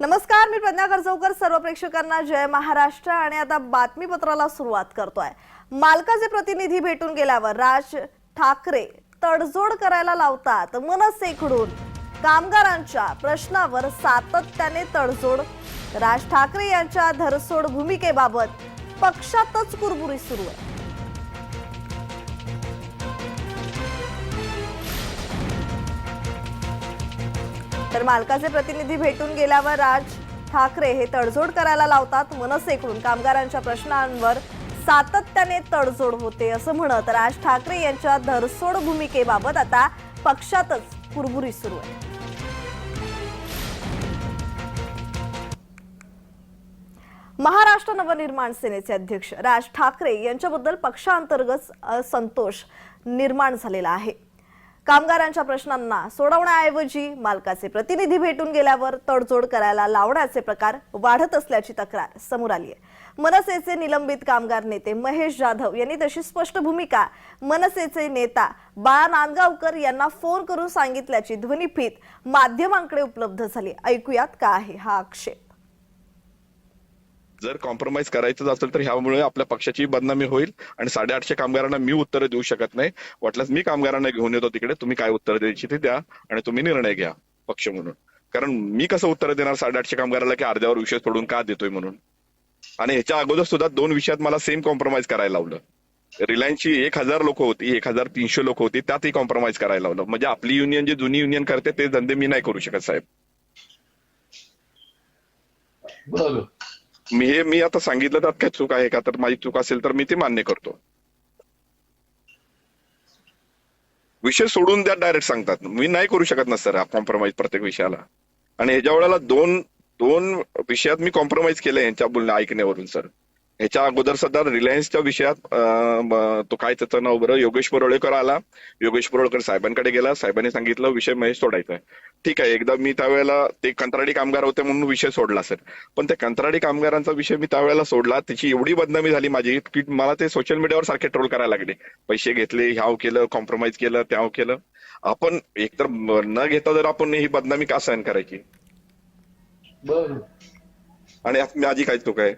नमस्कार मी प्रज्ञा करजवकर सर्व प्रेक्षकांना जय महाराष्ट्र आणि आता बातमीपत्राला सुरुवात करतोय. मालकाचे प्रतिनिधी भेटून गेल्यावर राज ठाकरे तडजोड करायला लावतात मनसेकडून कामगारांच्या प्रश्नावर सातत्याने तडजोड. राज ठाकरे यांच्या धरसोड भूमिकेबाबत पक्षातच कुरबुरी सुरू आहे. तर मालकाचे प्रतिनिधी भेटून गेल्यावर राज ठाकरे हे तडजोड करायला लावतात. मनसेकडून कामगारांच्या प्रश्नांवर सातत्याने तडजोड होते असं म्हणत राज ठाकरे यांच्या धरसोड भूमिकेबाबत आता पक्षातच कुरबुरी सुरू आहे. महाराष्ट्र नवनिर्माण सेनेचे अध्यक्ष राज ठाकरे यांच्याबद्दल पक्षांतर्गत असंतोष निर्माण झालेला आहे. कामगारांच्या प्रश्नांना सोडवण्याऐवजी मालकाचे प्रतिनिधी भेटून गेल्यावर तडजोड करायला लावण्याचे प्रकार वाढत असल्याची तक्रार समोर आली आहे. मनसेचे निलंबित कामगार नेते महेश जाधव यांनी तशी स्पष्ट भूमिका मनसेचे नेता बाळा नांदगावकर यांना फोन करून सांगितल्याची ध्वनिफीत माध्यमांकडे उपलब्ध झाली. ऐकूयात का आहे हा आक्षेप. जर कॉम्प्रोमाइज करायचं असेल तर ह्यामुळे आपल्या पक्षाची बदनामी होईल आणि साडेआठशे कामगारांना मी उत्तर देऊ शकत नाही. वाटल्यास मी कामगारांना घेऊन येतो तिकडे. तुम्ही काय उत्तर द्यायची ते द्या आणि तुम्ही निर्णय घ्या पक्ष म्हणून. कारण मी कसं उत्तर देणार साडेआठशे कामगाराला की अर्ध्यावर विषय सोडून का देतोय म्हणून? आणि ह्याच्या अगोदर सुद्धा दोन विषयात मला सेम कॉम्प्रोमाइज करायला लावलं. रिलायन्सची एक हजार लोक होती एक हजार तीनशे लोक होती त्यातही कॉम्प्रोमाइज करायला लावलं. म्हणजे आपली युनियन जे जुनी युनियन करते ते धंदे मी नाही करू शकत साहेब. बरोबर मी हे मी आता सांगितलं त्यात काय चूक आहे का? तर माझी चूक असेल तर मी ते मान्य करतो. विषय सोडून द्या डायरेक्ट सांगतात. मी नाही करू शकत ना सर कॉम्प्रोमाइज प्रत्येक विषयाला. आणि ह्याच्या वेळेला दोन दोन विषयात मी कॉम्प्रोमाइज केलं यांच्या बोलण्या ऐकण्यावरून सर ह्याच्या अगोदर सुद्धा रिलायन्सच्या विषयात तो काय त्याचं नाव बरं? योगेश परोळेकर आला. योगेश परोळेकर साहेबांकडे गेला. साहेबांनी सांगितलं विषय महेश सोडायचा आहे ठीक आहे एकदा मी त्यावेळेला ते कंत्राटी कामगार होते म्हणून विषय सोडला सर. पण त्या कंत्राटी कामगारांचा विषय मी त्यावेळेला सोडला. त्याची एवढी बदनामी झाली माझी की मला ते सोशल मीडियावर सारखे ट्रोल करायला लागले. पैसे घेतले ह्याव केलं कॉम्प्रोमाइज केलं त्याव केलं. आपण एकतर न घेता जर आपण ही बदनामी का सहन करायची? आणि माझी काय चूक आहे